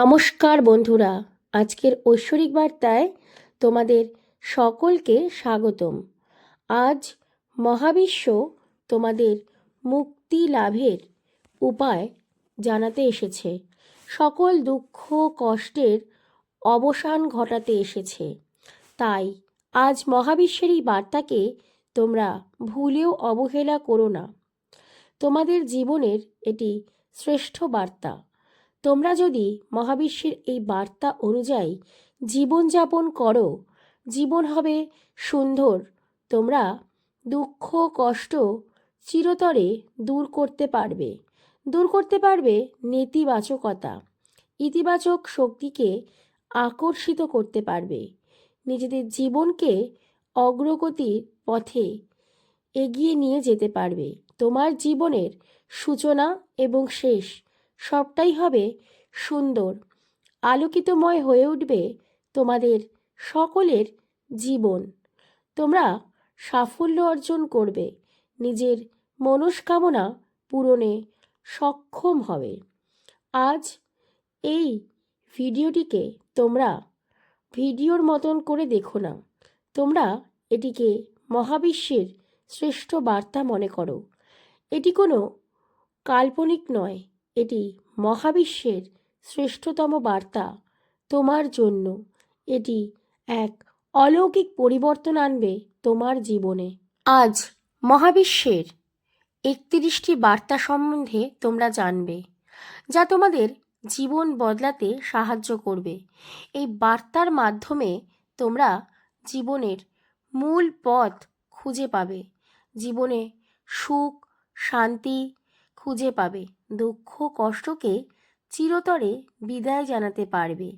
নমস্কার বন্ধুরা, আজকের ঐশ্বরিক বার্তায় তোমাদের সকলকে স্বাগতম। আজ মহাবিশ্ব তোমাদের মুক্তি লাভের উপায় জানাতে এসেছে। সকল দুঃখ, কষ্টের অবসান ঘটাতে এসেছে। তাই আজ মহাবিশ্বের এই বার্তাকে তোমরা ভুলেও অবহেলা করো না। তোমাদের জীবনের এটি শ্রেষ্ঠ বার্তা। তোমরা যদি মহাবিশ্বের এই বার্তা অনুযায়ী জীবনযাপন করো, জীবন হবে সুন্দর, তোমরা দুঃখ, কষ্ট চিরতরে দূর করতে পারবে। দূর করতে পারবে নেতিবাচকতা। ইতিবাচক শক্তিকে আকর্ষিত করতে পারবে। নিজেদের জীবনকে অগ্রগতির পথে এগিয়ে নিয়ে যেতে পারবে। তোমার জীবনের সূচনা এবং শেষ সবটাই হবে সুন্দর। আলোকিতময় হয়ে উঠবে তোমাদের সকলের জীবন। তোমরা সাফল্য অর্জন করবে, নিজের মনস্কামনা পূরণে সক্ষম হবে। আজ এই ভিডিওটিকে তোমরা ভিডিওর মতন করে দেখো না, তোমরা এটিকে মহাবিশ্বের শ্রেষ্ঠ বার্তা মনে করো। এটি কোনো কাল্পনিক নয় এটি মহাবিশ্বের শ্রেষ্ঠতম বার্তা তোমার জন্য। এটি এক অলৌকিক পরিবর্তন আনবে তোমার জীবনে। আজ মহাবিশ্বের একত্রিশটি বার্তা সম্বন্ধে তোমরা জানবে, যা তোমাদের জীবন বদলাতে সাহায্য করবে। এই বার্তার মাধ্যমে তোমরা জীবনের মূল পথ খুঁজে পাবে। জীবনে সুখ, শান্তি খুঁজে পাবে। দুঃখ কষ্টকে চিরতরে বিদায় জানাতে পারবে।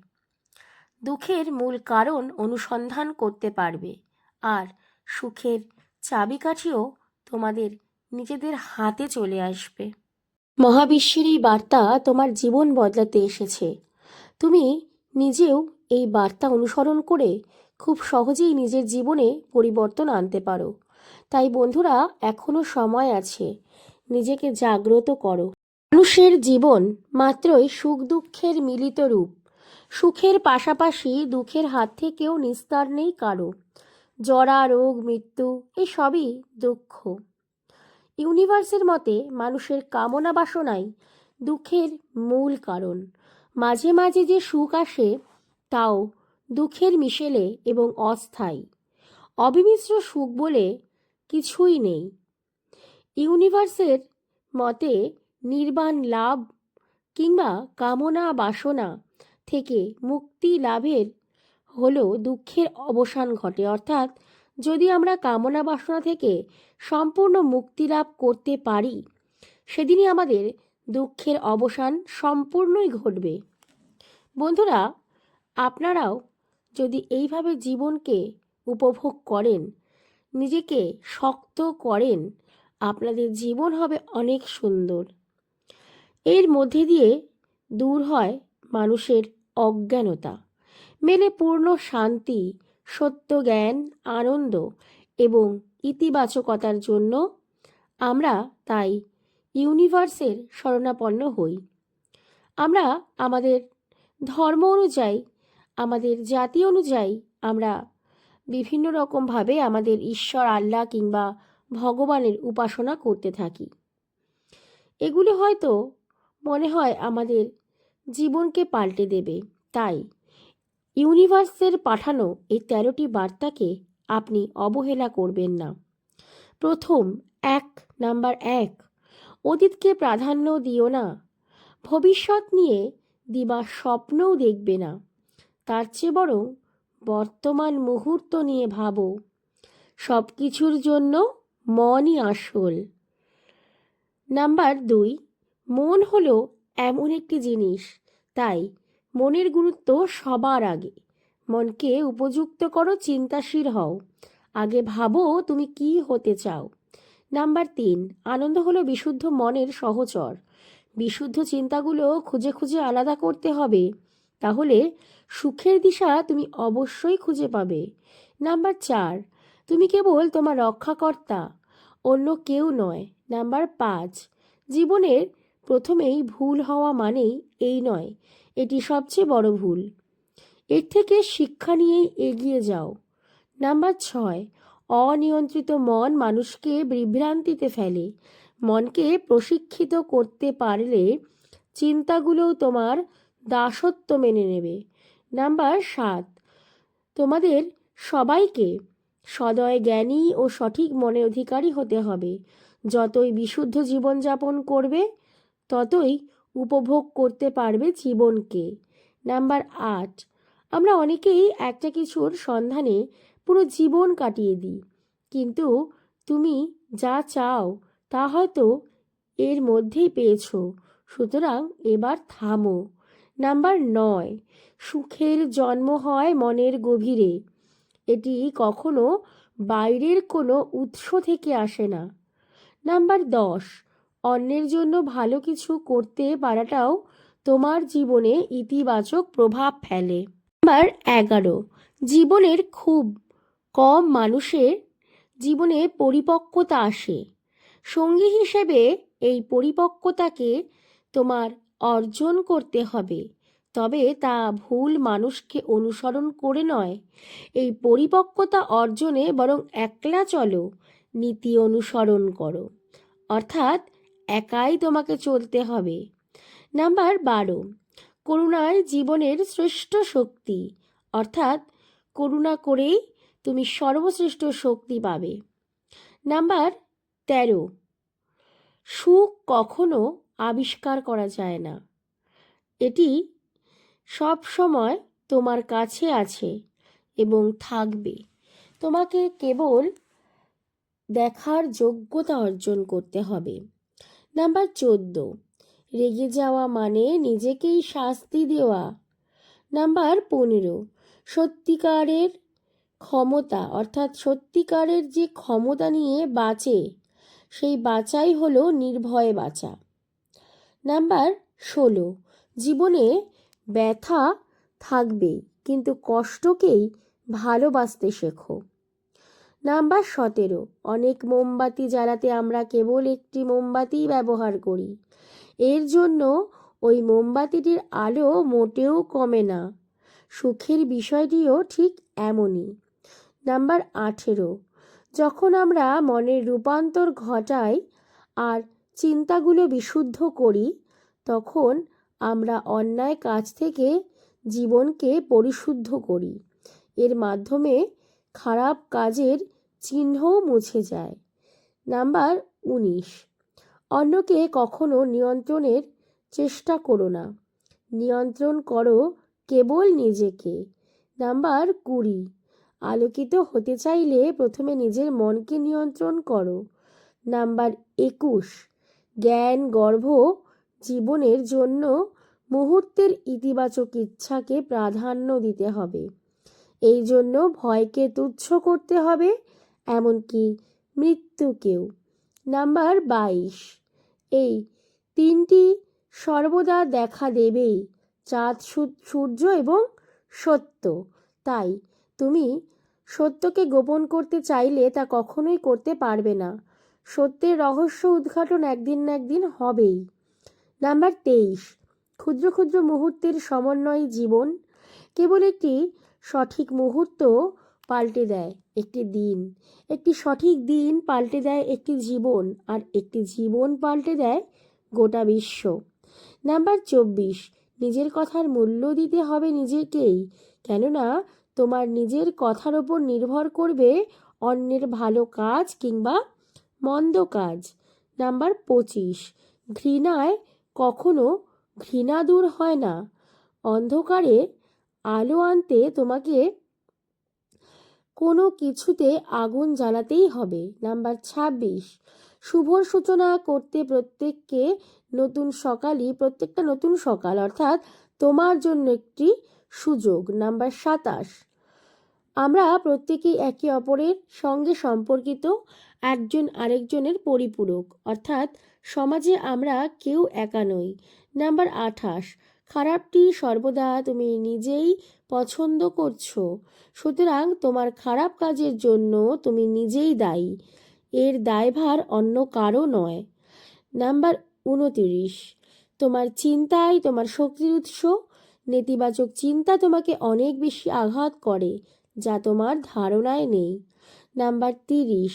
দুঃখের মূল কারণ অনুসন্ধান করতে পারবে। আর সুখের চাবিকাঠিও তোমাদের নিজেদের হাতে চলে আসবে। মহাবিশ্বের এই বার্তা তোমার জীবন বদলাতে এসেছে। তুমি নিজেও এই বার্তা অনুসরণ করে খুব সহজেই নিজের জীবনে পরিবর্তন আনতে পারো। তাই বন্ধুরা এখনও সময় আছে। নিজেকে জাগ্রত করো। মানুষের জীবন মাত্রই সুখ দুঃখের মিলিত রূপ। সুখের পাশাপাশি দুঃখের হাত থেকেও নিস্তার নেই কারও। জরা, রোগ, মৃত্যু, এসবই দুঃখ। ইউনিভার্সের মতে মানুষের কামনা বাসনাই দুঃখের মূল কারণ। মাঝে মাঝে যে সুখ আসে, তাও দুঃখের মিশেলে এবং অস্থায়ী। অবিমিশ্র সুখ বলে কিছুই নেই। ইউনিভার্সের মতে নির্বাণ লাভ কিংবা কামনা বাসনা থেকে মুক্তি লাভের হলো দুঃখের অবসান ঘটে। অর্থাৎ যদি আমরা কামনা বাসনা থেকে সম্পূর্ণ মুক্তি লাভ করতে পারি, সেদিনই আমাদের দুঃখের অবসান সম্পূর্ণই ঘটবে। বন্ধুরা, আপনারাও যদি এইভাবে জীবনকে উপভোগ করেন, নিজেকে শক্ত করেন, আপনাদের জীবন হবে অনেক সুন্দর। এর মধ্যে দিয়ে দূর হয় মানুষের অজ্ঞানতা। মেলে পূর্ণ শান্তি, সত্য জ্ঞান, আনন্দ এবং ইতিবাচকতার জন্য আমরা তাই ইউনিভার্সের শরণাপন্ন হই। আমরা আমাদের ধর্ম অনুযায়ী, আমাদের জাতি অনুযায়ী আমরা বিভিন্ন রকমভাবে আমাদের ঈশ্বর, আল্লাহ কিংবা ভগবানের উপাসনা করতে থাকি। এগুলো হয়তো মনে হয় আমাদের জীবনকে পাল্টে দেবে। তাই ইউনিভার্সের পাঠানো এই তেরোটি বার্তাকে আপনি অবহেলা করবেন না। প্রথম, এক। নাম্বার, এক। অতীতকে প্রাধান্য দিও না। ভবিষ্যৎ নিয়ে দিবা স্বপ্নও দেখবে না। তার চেয়ে বরং বর্তমান মুহূর্ত নিয়ে ভাবো। সব কিছুর জন্য মনই আসল। নাম্বার দুই। মন হলো এমন একটি জিনিস, তাই মনের গুরুত্ব সবার আগে। মনকে উপযুক্ত করো, চিন্তাশীল হও। আগে ভাবো তুমি কি হতে চাও। নাম্বার তিন, আনন্দ হলো বিশুদ্ধ মনের সহচর। বিশুদ্ধ চিন্তাগুলো খুঁজে খুঁজে আলাদা করতে হবে, তাহলে সুখের দিশা তুমি অবশ্যই খুঁজে পাবে। নাম্বার চার, তুমি কেবল তোমার রক্ষাকর্তা, অন্য কেউ নয়। নাম্বার পাঁচ, জীবনের প্রথমেই ভুল হওয়া মানেই এই নয়, এটি সবচেয়ে বড় ভুল। এর থেকে শিক্ষা নিয়েই এগিয়ে যাও। নাম্বার ছয়, অনিয়ন্ত্রিত মন মানুষকে বিভ্রান্তিতে ফেলে। মনকে প্রশিক্ষিত করতে পারলে চিন্তাগুলোও তোমার দাসত্ব মেনে নেবে। নাম্বার সাত, তোমাদের সবাইকে সদয় জ্ঞানী ও সঠিক মনের অধিকারী হতে হবে। যতই বিশুদ্ধ জীবনযাপন করবে ততই উপভোগ করতে পারবে জীবনকে। নাম্বার আট, আমরা অনেকেই একটা কিছুর সন্ধানে পুরো জীবন কাটিয়ে দিই। কিন্তু তুমি যা চাও তা হয়তো এর মধ্যেই পেয়েছ। সুতরাং এবার থামো। নাম্বার নয়, সুখের জন্ম হয় মনের গভীরে। এটি কখনো বাইরের কোনো উৎস থেকে আসে না। নাম্বার দশ অন্যের জন্য ভালো কিছু করতে পারাটাও তোমার জীবনে ইতিবাচক প্রভাব ফেলে। নাম্বার এগারো, জীবনের খুব কম মানুষের জীবনে পরিপক্কতা আসে। সঙ্গী হিসেবে এই পরিপক্কতাকে তোমার অর্জন করতে হবে, তবে তা ভুল মানুষকে অনুসরণ করে নয়। এই পরিপক্কতা অর্জনে বরং একলা চলো, নীতি অনুসরণ করো। অর্থাৎ একাই তোমাকে চলতে হবে। নাম্বার বারো, করুণায় জীবনের শ্রেষ্ঠ শক্তি। অর্থাৎ করুণা করেই তুমি সর্বশ্রেষ্ঠ শক্তি পাবে। নাম্বার তেরো, সুখ কখনো আবিষ্কার করা যায় না। এটি সব সময় তোমার কাছে আছে এবং থাকবে। তোমাকে কেবল দেখার যোগ্যতা অর্জন করতে হবে। নাম্বার চোদ্দ। রেগে যাওয়া মানে নিজেকেই শাস্তি দেওয়া। নাম্বার পনেরো। সত্যিকারের ক্ষমতা, অর্থাৎ সত্যিকারের যে ক্ষমতা নিয়ে বাঁচে, সেই বাঁচাই হলো নির্ভয়ে বাঁচা। নাম্বার ষোলো। জীবনে ব্যথা থাকবে কিন্তু কষ্টকেই ভালোবাসতে শেখো। নাম্বার সতেরো। অনেক মোমবাতি জ্বালাতে আমরা কেবল একটি মোমবাতি ব্যবহার করি। এর জন্য ওই মোমবাতিটির আলো মোটেও কমে না। সুখের বিষয়টিও ঠিক এমনই। নাম্বার আঠেরো। যখন আমরা মনের রূপান্তর ঘটাই আর চিন্তাগুলো বিশুদ্ধ করি, তখন আমরা অন্যায় কাজ থেকে জীবনকে পরিশুদ্ধ করি। এর মাধ্যমে খারাপ কাজের চিহ্নও মুছে যায়। নাম্বার উনিশ। অন্যকে কখনো নিয়ন্ত্রণের চেষ্টা করো না। নিয়ন্ত্রণ করো কেবল নিজেকে। নাম্বার কুড়ি। আলোকিত হতে চাইলে প্রথমে নিজের মনকে নিয়ন্ত্রণ করো। নাম্বার একুশ। জ্ঞান, গর্ভ জীবনের জন্য মুহূর্তের ইতিবাচক ইচ্ছাকে প্রাধান্য দিতে হবে। এই জন্য ভয়কে তুচ্ছ করতে হবে, এমনকি মৃত্যুকেও। নাম্বার বাইশ। এই তিনটি সর্বদা দেখা দেবেই, চাঁদ সূর্য এবং সত্য। তাই তুমি সত্যকে গোপন করতে চাইলে তা কখনোই করতে পারবে না। সত্যের রহস্য উদ্ঘাটন একদিন না একদিন হবেই। নাম্বার তেইশ। ক্ষুদ্র ক্ষুদ্র মুহূর্তের সমন্বয় জীবন কেবল একটি সঠিক মুহূর্ত পাল্টে দেয় একটি দিন। একটি সঠিক দিন পাল্টে দেয় একটি জীবন আর একটি জীবন পাল্টে দেয় গোটা বিশ্ব। নাম্বার চব্বিশ, নিজের কথার মূল্য দিতে হবে নিজেকেই, কেননা তোমার নিজের কথার ওপর নির্ভর করবে অন্যের ভালো কাজ কিংবা মন্দ কাজ। নাম্বার পঁচিশ, ঘৃণায় কখনো ঘৃণা দূর হয় না। অন্ধকারে আলো আনতে তোমাকে কোনো কিছুতে আগুন জ্বালাতেই হবে। নাম্বার ছাব্বিশ শুভ সূচনা করতে প্রত্যেককে নতুন সকালই, প্রত্যেকটা নতুন সকাল, অর্থাৎ তোমার জন্য একটি সুযোগ। নাম্বার সাতাশ, আমরা প্রত্যেকেই একে অপরের সঙ্গে সম্পর্কিত, একজন আরেকজনের পরিপূরক, অর্থাৎ সমাজে আমরা কেউ একা নই। নাম্বার আঠাশ খারাপটি সর্বদা তুমি নিজেই পছন্দ করছ। সুতরাং তোমার খারাপ কাজের জন্য তুমি নিজেই দায়ী। এর দায়ভার অন্য কারও নয়। নাম্বার উনতিরিশ। তোমার চিন্তাই তোমার শক্তির উৎস। নেতিবাচক চিন্তা তোমাকে অনেক বেশি আঘাত করে, যা তোমার ধারণায় নেই। নাম্বার তিরিশ।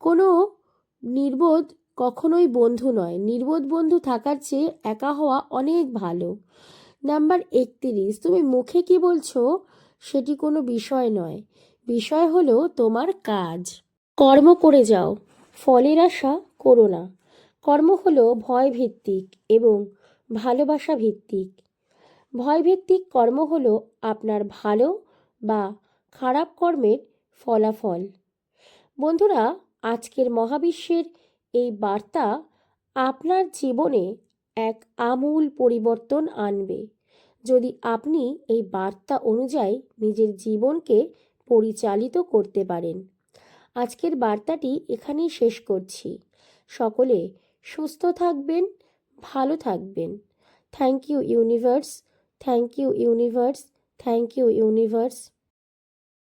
কোনো নির্বোধ কখনোই বন্ধু নয়। নির্বোধ বন্ধু থাকার চেয়ে একা হওয়া অনেক ভালো। নাম্বার একত্রিশ, তুমি মুখে কি বলছো? সেটি কোনো বিষয় নয়। বিষয় হলো তোমার কাজ। কর্ম করে যাও। ফলের আশা করো না। কর্ম হলো ভয় ভিত্তিক এবং ভালোবাসা ভিত্তিক ভয় ভিত্তিক কর্ম হলো আপনার ভালো বা খারাপ কর্মের ফলাফল। বন্ধুরা, আজকের মহাবিশ্বের এই বার্তা আপনার জীবনে এক আমূল পরিবর্তন আনবে। যদি আপনি এই বার্তা অনুযায়ী নিজের জীবনকে পরিচালিত করতে পারেন। আজকের বার্তাটি এখানেই শেষ করছি। সকলে সুস্থ থাকবেন, ভালো থাকবেন। Thank you universe, thank you universe, thank you universe.